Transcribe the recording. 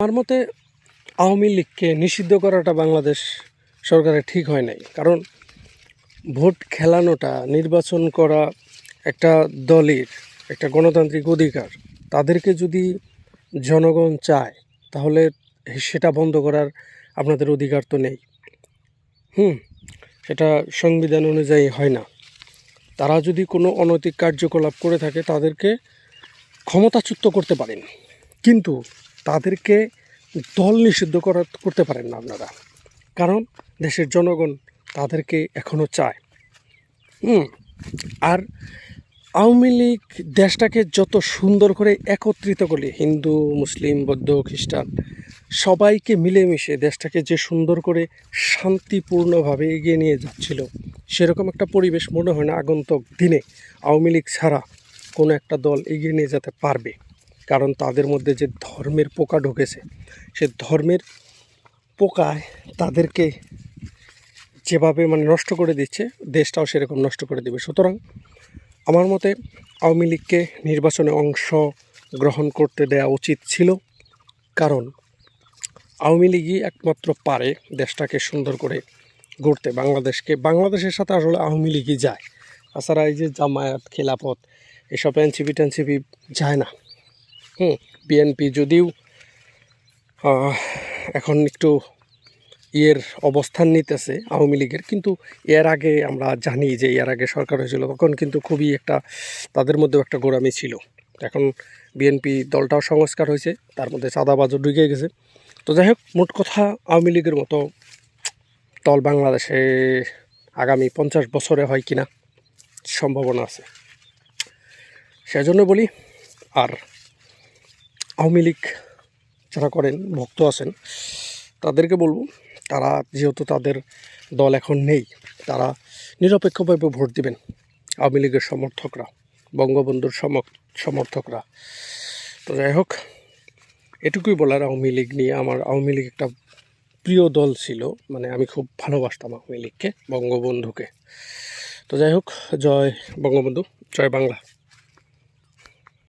আমার মতে আওয়ামী লীগকে নিষিদ্ধ করাটা বাংলাদেশ সরকারের ঠিক হয় নাই। কারণ ভোট খেলানোটা, নির্বাচন করা একটা দলের, একটা গণতান্ত্রিক অধিকার, তাদেরকে যদি জনগণ চায়, তাহলে সেটা বন্ধ করার আপনাদের অধিকার তো নেই। হুম, সেটা সংবিধান অনুযায়ী হয় না। তারা যদি কোনো অনৈতিক কার্যকলাপ করে থাকে, তাদেরকে ক্ষমতাচ্যুত করতে পারেন। কিন্তু তাদেরকে দল নিষিদ্ধ করা, করতে পারেন না আপনারা। কারণ দেশের জনগণ তাদেরকে এখনও চায়। হুম, আর আওয়ামী লীগ দেশটাকে যত সুন্দর করে একত্রিত করলে, হিন্দু, মুসলিম, বৌদ্ধ, খ্রিস্টান, সবাইকে মিলেমিশে দেশটাকে যে সুন্দর করে শান্তিপূর্ণভাবে এগিয়ে নিয়ে যাচ্ছিল, সেরকম একটা পরিবেশ মনে হয় না আগন্তুক দিনে আওয়ামী লীগ ছাড়া কোনো একটা দল এগিয়ে নিয়ে যেতে পারবে। কারণ তাদের মধ্যে যে ধর্মের পোকা ঢুকেছে, সে ধর্মের পোকায় তাদেরকে যেভাবে মানে নষ্ট করে দিচ্ছে, দেশটাও সেরকম নষ্ট করে দেবে। সুতরাং আমার মতে আওয়ামী লীগকে নির্বাচনে অংশ গ্রহণ করতে দেওয়া উচিত ছিল। কারণ আওয়ামী লীগই একমাত্র পারে দেশটাকে সুন্দর করে গড়তে, বাংলাদেশকে, বাংলাদেশের সাথে আসলে আওয়ামী লীগই যায়। তাছাড়া এই যে জামায়াত, খেলাফত, এসব এনসিপি টেনসিপি যায় না। হুম বিএনপি যদিও এখন একটু ইয়ের অবস্থান নিতেছে আওয়ামী লীগের, কিন্তু এর আগে আমরা জানি যে এর আগে সরকার হয়েছিল, তখন কিন্তু খুবই একটা তাদের মধ্যেও একটা গোড়ামি ছিল। এখন বিএনপি দলটাও সংস্কার হয়েছে, তার মধ্যে চাঁদাবাজও ঢুকে গেছে। তো যাই হোক, মোট কথা আওয়ামী লীগের মতো দল বাংলাদেশে আগামী পঞ্চাশ বছরে হয় কিনা সম্ভাবনা আছে। সেজন্য বলি, আর আওয়ামী লীগ যারা করেন, ভক্ত আছেন, তাদেরকে বলব, তারা যেহেতু তাদের দল এখন নেই, তারা নিরপেক্ষভাবে ভোট দিবেন আওয়ামী লীগের সমর্থকরা, বঙ্গবন্ধুর সমর্থকরা। তো যাই হোক, এটুকুই বলার আওয়ামী লীগ নিয়ে। আমার আওয়ামী লীগ একটা প্রিয় দল ছিল মানে আমি খুব ভালোবাসতাম আওয়ামী লীগকে, বঙ্গবন্ধুকে। তো যাই হোক, জয় বঙ্গবন্ধু, জয় বাংলা।